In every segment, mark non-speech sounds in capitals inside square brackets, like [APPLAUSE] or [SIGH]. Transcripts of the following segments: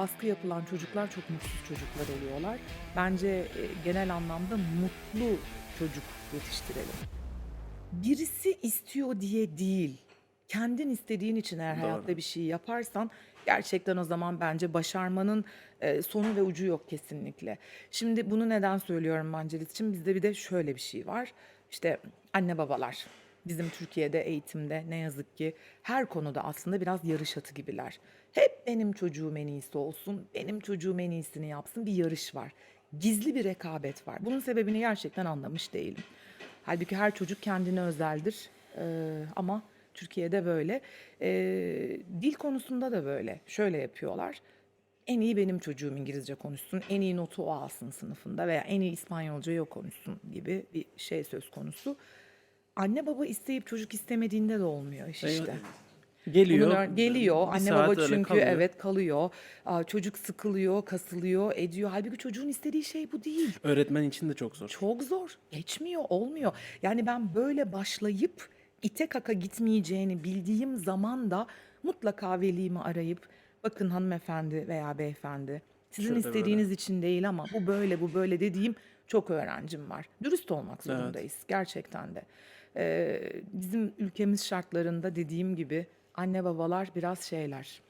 baskı yapılan çocuklar çok mutsuz çocuklar oluyorlar. Bence e, genel anlamda mutlu çocuk yetiştirelim. Birisi istiyor diye değil, kendin istediğin için eğer Doğru. hayatta bir şey yaparsan gerçekten o zaman bence başarmanın e, sonu ve ucu yok kesinlikle. Şimdi bunu neden söylüyorum Mancelit için? Bizde bir de şöyle bir şey var. İşte anne babalar bizim Türkiye'de eğitimde ne yazık ki her konuda aslında biraz yarış atı gibiler. Hep benim çocuğum en iyisi olsun, benim çocuğum en iyisini yapsın bir yarış var. Gizli bir rekabet var. Bunun sebebini gerçekten anlamış değilim. Halbuki her çocuk kendine özeldir Ee, ama Türkiye'de böyle. Ee, dil konusunda da böyle. Şöyle yapıyorlar. En iyi benim çocuğum İngilizce konuşsun, en iyi notu o alsın sınıfında veya en iyi İspanyolcayı o konuşsun gibi bir şey söz konusu. Anne baba isteyip çocuk istemediğinde de olmuyor iş işte. Geliyor. Bunlar geliyor. bir Anne baba çünkü kalıyor. evet kalıyor. Aa, çocuk sıkılıyor, kasılıyor, ediyor. Halbuki çocuğun istediği şey bu değil. Öğretmen için de çok zor. Çok zor. Geçmiyor, olmuyor. Yani ben böyle başlayıp ite kaka gitmeyeceğini bildiğim zaman da mutlaka velimi arayıp bakın hanımefendi veya beyefendi sizin Şurada böyle." istediğiniz için değil ama bu böyle bu böyle dediğim çok öğrencim var. Dürüst olmak Evet. zorundayız gerçekten de. Bizim ülkemiz şartlarında dediğim gibi anne babalar biraz şeyler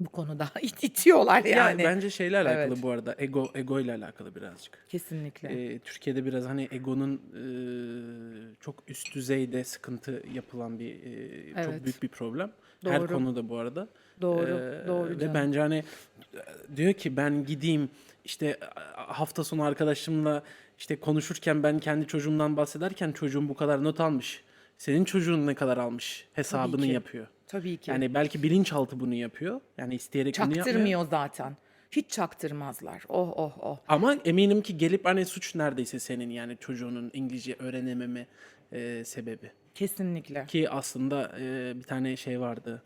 bu konuda [LAUGHS] it itiyorlar Ya yani. bence şeyle alakalı Evet. bu arada. Ego ego ile alakalı birazcık. Kesinlikle. Ee, Türkiye'de biraz hani egonun e, çok üst düzeyde sıkıntı yapılan bir e, Evet. çok büyük bir problem. Her Doğru. konuda bu arada. Doğru, Ee, doğru Ve canım. bence hani e, diyor ki ben gideyim işte a- hafta sonu arkadaşımla işte konuşurken ben kendi çocuğumdan bahsederken çocuğum bu kadar not almış. Senin çocuğun ne kadar almış hesabını ki. yapıyor. Tabii ki. Yani belki bilinçaltı bunu yapıyor. Yani isteyerek bunu yapmıyor. Çaktırmıyor zaten. Hiç çaktırmazlar. Oh oh oh. Ama eminim ki gelip hani suç neredeyse senin yani çocuğunun İngilizce öğrenememe e, sebebi. Kesinlikle. Ki aslında e, bir tane şey vardı.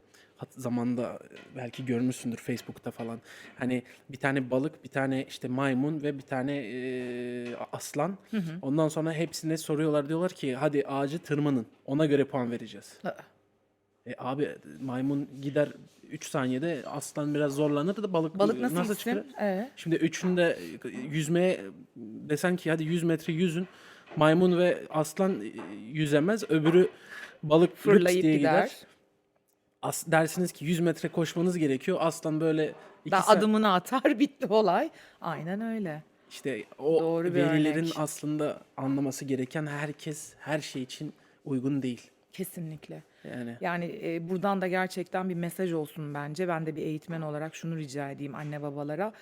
Zamanda e, belki görmüşsündür Facebook'ta falan. Hani bir tane balık, bir tane işte maymun ve bir tane e, aslan. Ondan sonra hepsine soruyorlar diyorlar ki hadi ağacı tırmanın. Ona göre puan vereceğiz. E, abi maymun gider 3 saniyede aslan biraz zorlanır da balık Balık nasıl, nasıl gitsin? çıkar? Ee, Şimdi üçünde yüzmeye desen ki hadi 100 metre yüzün. Maymun ve aslan yüzemez. Öbürü balık fırlayıp diye gider. gider. As, dersiniz ki 100 metre koşmanız gerekiyor. Aslan böyle iki Da saat- adımını atar [LAUGHS] bitti olay. Aynen öyle. işte o Doğru bir velilerin örnek. aslında anlaması gereken herkes her şey için uygun değil. Kesinlikle. Yani Yani e, buradan da gerçekten bir mesaj olsun bence. Ben de bir eğitmen olarak şunu rica edeyim anne babalara.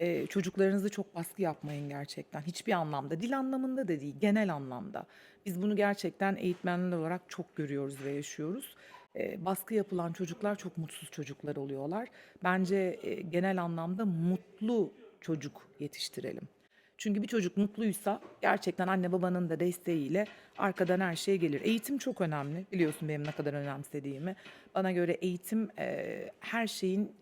E, çocuklarınızı çok baskı yapmayın gerçekten. Hiçbir anlamda, dil anlamında da değil, genel anlamda. Biz bunu gerçekten eğitmenler olarak çok görüyoruz ve yaşıyoruz. E, baskı yapılan çocuklar çok mutsuz çocuklar oluyorlar. Bence genel anlamda mutlu çocuk yetiştirelim. Çünkü bir çocuk mutluysa gerçekten anne babanın da desteğiyle arkadan her şey gelir. Eğitim çok önemli. Biliyorsun benim ne kadar önemsediğimi. Bana göre eğitim e, her şeyin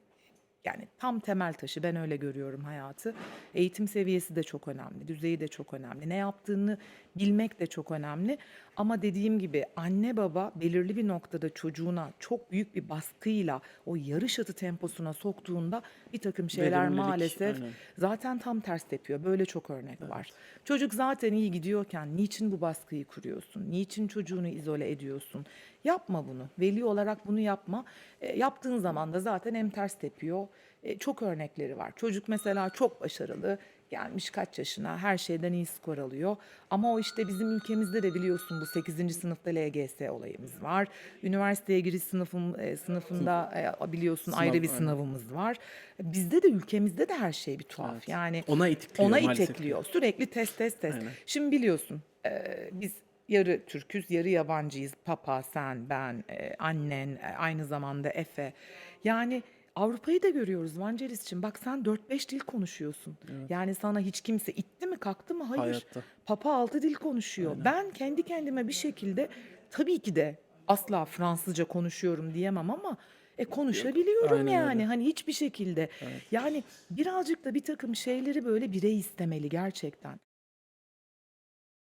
yani tam temel taşı ben öyle görüyorum hayatı. Eğitim seviyesi de çok önemli, düzeyi de çok önemli. Ne yaptığını bilmek de çok önemli. Ama dediğim gibi anne baba belirli bir noktada çocuğuna çok büyük bir baskıyla o yarış atı temposuna soktuğunda bir takım şeyler Verimlilik, maalesef aynen. zaten tam ters tepiyor. Böyle çok örnek var. Çocuk zaten iyi gidiyorken niçin bu baskıyı kuruyorsun? Niçin çocuğunu izole ediyorsun? Yapma bunu. Veli olarak bunu yapma. E, yaptığın zaman da zaten hem ters tepiyor. E, çok örnekleri var. Çocuk mesela çok başarılı. Gelmiş kaç yaşına her şeyden iyi skor alıyor. Ama o işte bizim ülkemizde de biliyorsun bu 8. sınıfta LGS olayımız var. Üniversiteye giriş sınıfım, e, sınıfında e, biliyorsun Sınav, ayrı bir aynen. sınavımız var. Bizde de ülkemizde de her şey bir tuhaf. Evet. Yani ona itikliyor ona maalesef. itekliyor. Sürekli test test test. Aynen. Şimdi biliyorsun e, biz yarı Türküz, yarı yabancıyız. Papa, sen, ben, e, annen, e, aynı zamanda Efe. Yani Avrupa'yı da görüyoruz Vangelis'cim. Bak sen 4-5 dil konuşuyorsun. Yani sana hiç kimse itti mi kalktı mı? Hayır. Hayatta. Papa 6 dil konuşuyor. Ben kendi kendime bir şekilde tabii ki de asla Fransızca konuşuyorum diyemem ama e konuşabiliyorum aynen yani öyle. hani hiçbir şekilde. Yani birazcık da bir takım şeyleri böyle birey istemeli gerçekten.